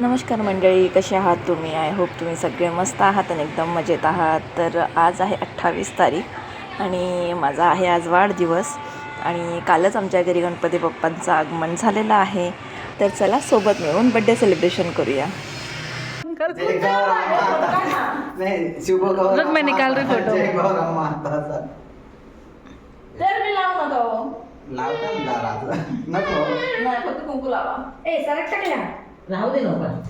नमस्कार मंडळी कसे आहात तुम्ही? आय होप तुम्ही सगळे मस्त आहात आणि एकदम मजेत आहात. तर आज आहे अठ्ठावीस तारीख आणि माझा आहे आज वाढदिवस आणि कालच आमच्या घरी गणपती बाप्पांचं आगमन झालेलं आहे. तर चला सोबत मिळून बड्डे सेलिब्रेशन करूया. फोटो. राहू दे नका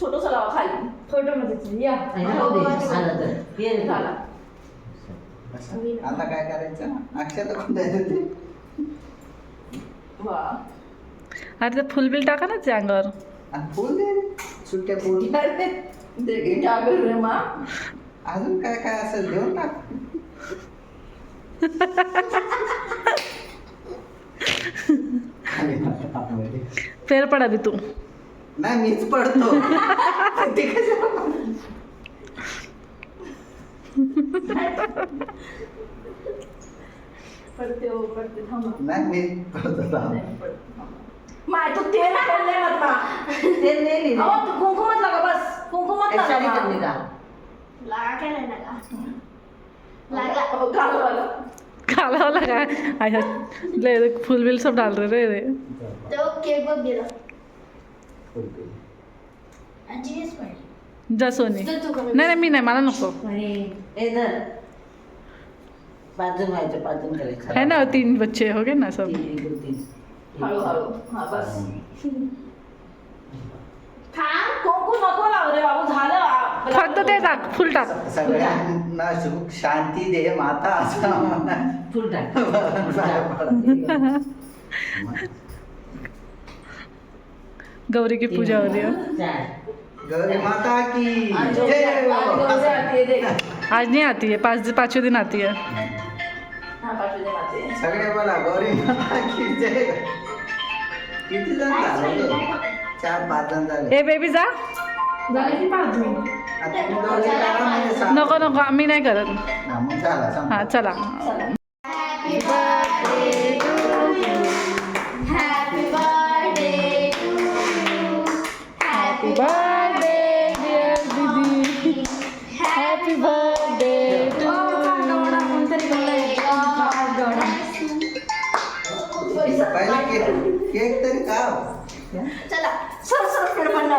छोटंसं लावा खाली. फोटो मध्ये या. राहू दे आलं तर. ये रे झाला असं. आता काय करायचं? अक्षता वा. अरे ते फुल बिल टाका ना त्या अंगावर. आणि फुल दे रे. सुट्टे फुल. करू रे मा. अजून काय काय असेल देऊन टाक. फेर पडा बी तू. नाही मीच पडतो. ते? पडते? हो पडते. थांबा नाही मी पडतो थांब. नाही पडते माय तू तेल पडले मत मा ते नेली अहो तू कुंकुमात लागा बस कुंकुमात लागा साडी मा. कमी का लागा. केलाय ना का लागा घालू लागा. घालावं लागा. आया ले रे, फुल बिल सब डाल रहे रे. तो केक बघ गेला फुल दे. आजीनेच पाहिजे जा सोनी. नाही नाही मी नाही मला नको. है ना तीन बच्चे हो गए ना सब? हा फक्त ते टाक फुल टाक. सगळ्यांना सुख शांती दे माता असं. फुल टाक. गौरी की पूजा हो रही है। गौरी माता की. आज नहीं आती है पाँच पाँचवें दिन आती है। हा, पाचवी दिन आती आहे. सगळे बोला गौरी माता की जय। किती जण झाले? चार पाच जण झाले. ए बेबी जा. पाच म्हणजे. नको नको मी नाही करत. हा. हा चला.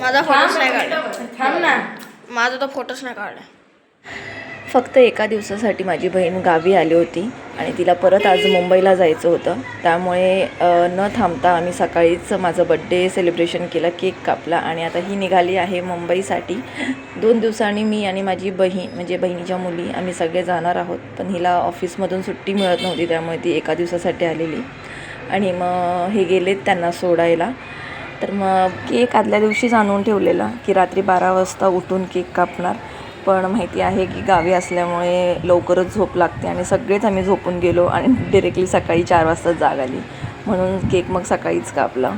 माझा फोटोच नाही थांब काढला थांब ना माझा तर फोटोच नाही काढला फक्त एका दिवसासाठी माझी बहीण गावी आली होती आणि तिला परत आज मुंबईला जायचं होतं. त्यामुळे न थांबता आम्ही सकाळीच माझं बड्डे सेलिब्रेशन केलं केक कापला आणि आता ही निघाली आहे मुंबईसाठी. दोन दिवसांनी मी आणि माझी बहीण म्हणजे बहिणीच्या मुली आम्ही सगळे जाणार आहोत. पण हिला ऑफिसमधून सुट्टी मिळत नव्हती त्यामुळे ती एका दिवसासाठी आलेली. आणि मग हे गेलेत त्यांना सोडायला. तर मग केक आदल्या दिवशीच आणून ठेवलेला की रात्री बारा वाजता उठून केक कापणार. पण माहिती आहे की गावी असल्यामुळे लवकरच झोप लागते आणि सगळेच आम्ही झोपून गेलो आणि डिरेक्टली सकाळी चार वाजता जाग आली. म्हणून केक मग सकाळीच कापला.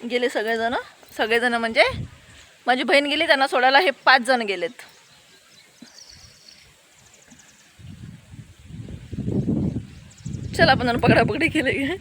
गेले सगळेजण? सगळेजण म्हणजे? माझी बहीण गेली त्यांना सोडायला हे पाच जण गेलेत. चला आपण पकडापकडी केले.